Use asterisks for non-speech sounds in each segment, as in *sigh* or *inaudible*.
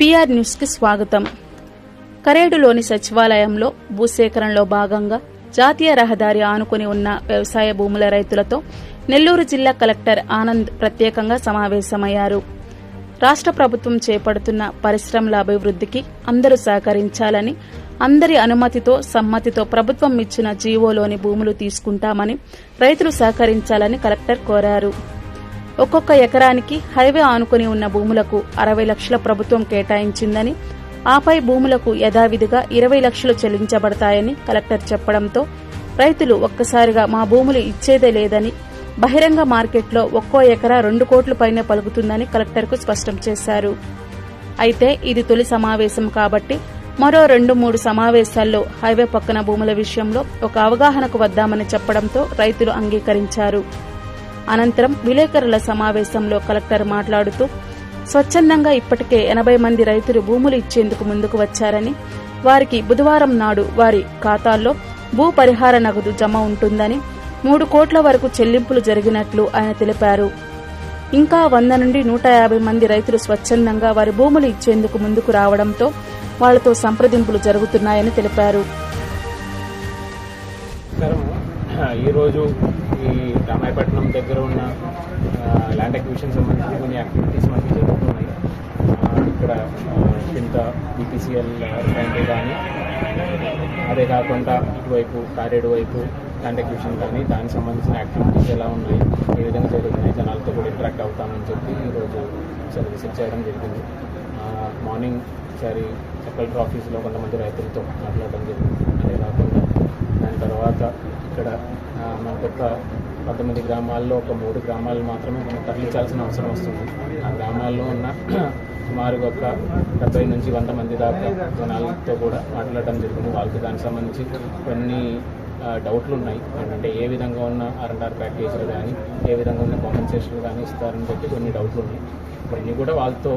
PR న్యూస్కి స్వాగతం. కరేడులోని సచివాలయంలో భూసేకరణలో భాగంగా జాతీయ రహదారి ఆనుకుని ఉన్న వ్యవసాయ భూముల రైతులతో నెల్లూరు జిల్లా కలెక్టర్ ఆనంద్ ప్రత్యేకంగా సమావేశమయ్యారు. రాష్ట్ర ప్రభుత్వం చేపడుతున్న పరిశ్రమల అభివృద్ధికి అందరూ సహకరించాలని అందరి అనుమతితో సమ్మతితో ప్రభుత్వం ఇచ్చిన జీవోలోని భూములు తీసుకుంటామని రైతులు సహకరించాలని కలెక్టర్ కోరారు. ఒక్కొక్క ఎకరానికి హైవే ఆనుకుని ఉన్న భూములకు అరవై లక్షల ప్రభుత్వం కేటాయించిందని ఆపై భూములకు యథావిధిగా ఇరవై లక్షలు చెల్లించబడతాయని కలెక్టర్ చెప్పడంతో రైతులు ఒక్కసారిగా మా భూములు ఇచ్చేదే లేదని బహిరంగ మార్కెట్లో ఒక్కో ఎకరా రెండు కోట్ల పైనే పలుకుతుందని కలెక్టర్కు స్పష్టం చేశారు. అయితే ఇది తొలి సమావేశం కాబట్టి మరో రెండు మూడు సమావేశాల్లో హైవే పక్కన భూముల విషయంలో ఒక అవగాహనకు వద్దామని చెప్పడంతో రైతులు అంగీకరించారు. అనంతరం విలేకరుల సమావేశంలో కలెక్టర్ మాట్లాడుతూ స్వచ్ఛందంగా ఇప్పటికే ఎనభై మంది రైతులు భూములు ఇచ్చేందుకు ముందుకు వచ్చారని వారికి బుధవారం నాడు వారి ఖాతాల్లో భూ పరిహార నగదు జమ ఉంటుందని మూడు కోట్ల వరకు చెల్లింపులు జరిగినట్లు ఆయన తెలిపారు. ఇంకా వంద నుండి నూట యాభై మంది రైతులు స్వచ్ఛందంగా వారి భూములు ఇచ్చేందుకు ముందుకు రావడంతో వాళ్ళతో సంప్రదింపులు జరుగుతున్నాయని తెలిపారు. ఈరోజు ఈ రామాయపట్నం దగ్గర ఉన్న ల్యాండ్ అక్విజిషన్ సంబంధించి కొన్ని యాక్టివిటీస్ మనకి జరుగుతున్నాయి. ఇక్కడ చింత బీపీసీఎల్ రిఫైనరీ కానీ అదే కాకుండా ఇటువైపు కారేడు వైపు ల్యాండ్ అక్విజిషన్ కానీ దానికి సంబంధించిన యాక్టివిటీస్ ఎలా ఉన్నాయి ఏ విధంగా జరుగుతున్నాయి జనాలతో కూడా ఇంటరాక్ట్ అవుతామని చెప్పి ఈరోజు ఒకసారి విజిట్ చేయడం జరిగింది. మార్నింగ్ ఒకసారి కలెక్టర్ ఆఫీస్లో కొంతమంది రైతులతో మాట్లాడడం జరిగింది. తర్వాత ఇక్కడ ఆ, మనకొక పంతొమ్మిది గ్రామాల్లో ఒక మూడు గ్రామాలు మాత్రమే మనం తరలించాల్సిన అవసరం వస్తుంది. ఆ గ్రామాల్లో ఉన్న *clears throat* సుమారు ఒక డెబ్బై నుంచి వంద మంది దాకా జనాలతో కూడా మాట్లాడడం జరిగింది. వాళ్ళకి దానికి సంబంధించి కొన్ని డౌట్లు ఉన్నాయి అంటే ఏ విధంగా ఉన్న ఆర్ఎండ్ఆర్ ప్యాకేజీలు కానీ ఏ విధంగా ఉన్న కాంపెన్సేషన్లు కానీ ఇస్తారని చెప్పి కొన్ని డౌట్లు ఉన్నాయి ఇవన్నీ కూడా వాళ్ళతో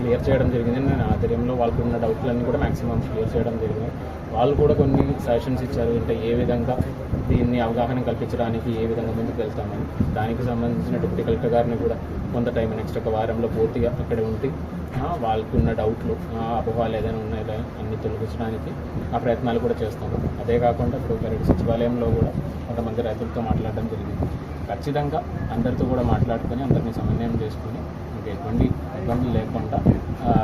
క్లియర్ చేయడం జరిగింది. నేను ఆధ్వర్యంలో వాళ్ళకు ఉన్న డౌట్లన్నీ కూడా మాక్సిమం క్లియర్ చేయడం జరిగింది. వాళ్ళు కూడా కొన్ని సజెషన్స్ ఇచ్చారు. అంటే ఏ విధంగా దీన్ని అవగాహన కల్పించడానికి ఏ విధంగా ముందుకు వెళ్తామని. దానికి సంబంధించిన డిప్యూటీ కలెక్టర్ గారిని కూడా కొంత టైం నెక్స్ట్ ఒక వారంలో పూర్తిగా అక్కడే ఉండి ఆ, వాళ్ళకు ఉన్న డౌట్లు ఆ, అపోహాలు ఏదైనా ఉన్నాయో అన్ని తొలగించడానికి ఆ ప్రయత్నాలు కూడా చేస్తాము. అదే కాకుండా ఇప్పుడు కరెక్ట్ సచివాలయంలో కూడా కొంతమంది రైతులతో మాట్లాడడం జరిగింది. ఖచ్చితంగా అందరితో కూడా మాట్లాడుకొని అందరినీ సమన్వయం చేసుకొని ఎటువంటి ఇబ్బందులు లేకుండా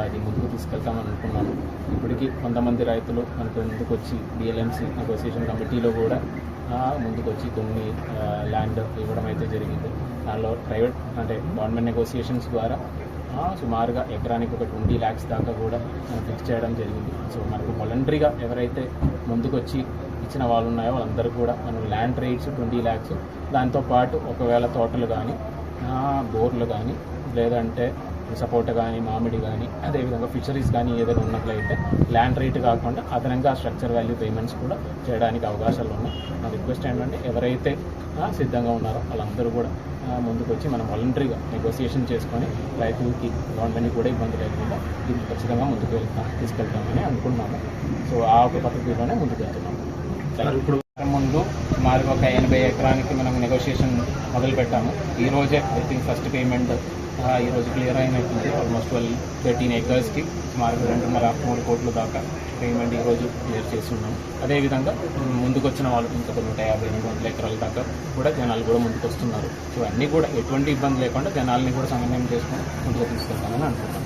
అది ముందుకు తీసుకెళ్తామని అనుకున్నాను. ఇప్పటికీ కొంతమంది రైతులు మనకు ముందుకు వచ్చి డిఎల్ఎంసీ నెగోసియేషన్ కమిటీలో కూడా ముందుకు వచ్చి కొన్ని ల్యాండ్ ఇవ్వడం అయితే జరిగింది. దానిలో ప్రైవేట్ అంటే గవర్నమెంట్ నెగోసియేషన్స్ ద్వారా సుమారుగా ఎకరానికి ఒక ట్వంటీ ల్యాక్స్ దాకా కూడా ఫిక్స్ చేయడం జరిగింది. సో మనకు వాలంటరీగా ఎవరైతే ముందుకొచ్చి ఇచ్చిన వాళ్ళు ఉన్నాయో వాళ్ళందరూ కూడా మనం ల్యాండ్ రేట్స్ ట్వంటీ ల్యాక్స్ దాంతోపాటు ఒకవేళ తోటలు కానీ బోర్లు కానీ లేదంటే సపోటా కానీ మామిడి కానీ అదేవిధంగా ఫిషరీస్ కానీ ఏదైనా ఉన్నట్లయితే ల్యాండ్ రేట్ కాకుండా అదనంగా స్ట్రక్చర్ వాల్యూ పేమెంట్స్ కూడా చేయడానికి అవకాశాలు ఉన్నాయి. నా రిక్వెస్ట్ ఏంటంటే ఎవరైతే సిద్ధంగా ఉన్నారో వాళ్ళందరూ కూడా ముందుకు వచ్చి మనం వాలంటరీగా నెగోసియేషన్ చేసుకొని రైతులకి గవర్నమెంట్కి కూడా ఇబ్బంది లేకుండా ఇది ఖచ్చితంగా ముందుకు వెళ్తాం తీసుకెళ్తామని అనుకున్నాము సో ఆ ఒక పద్ధతిలోనే ముందుకు వెళ్తున్నాము. ఇప్పుడు ముందు మాది ఒక ఎనభై ఎకరానికి మనం నెగోషియేషన్ మొదలు పెట్టాము ఈ రోజే ఐ థింక్ ఫస్ట్ పేమెంట్ ఈ రోజు క్లియర్ అయినట్టుంది. ఆల్మోస్ట్ ట్వెల్వ్ థర్టీన్ ఎకర్స్కి సుమారుగా రెండున్నర మూడు కోట్ల దాకా పేమెంట్ ఈ రోజు క్లియర్ చేస్తున్నాము అదేవిధంగా ముందుకు వచ్చిన వాళ్ళు ఇంకా నూట యాభై రెండు వందల ఎకరాల దాకా కూడా జనాలు కూడా ముందుకు వస్తున్నారు సో అన్నీ కూడా ఎటువంటి ఇబ్బంది లేకుండా జనాల్ని కూడా సమన్వయం చేసుకొని ముందుకు తీసుకెళ్తామని అనుకుంటున్నాం.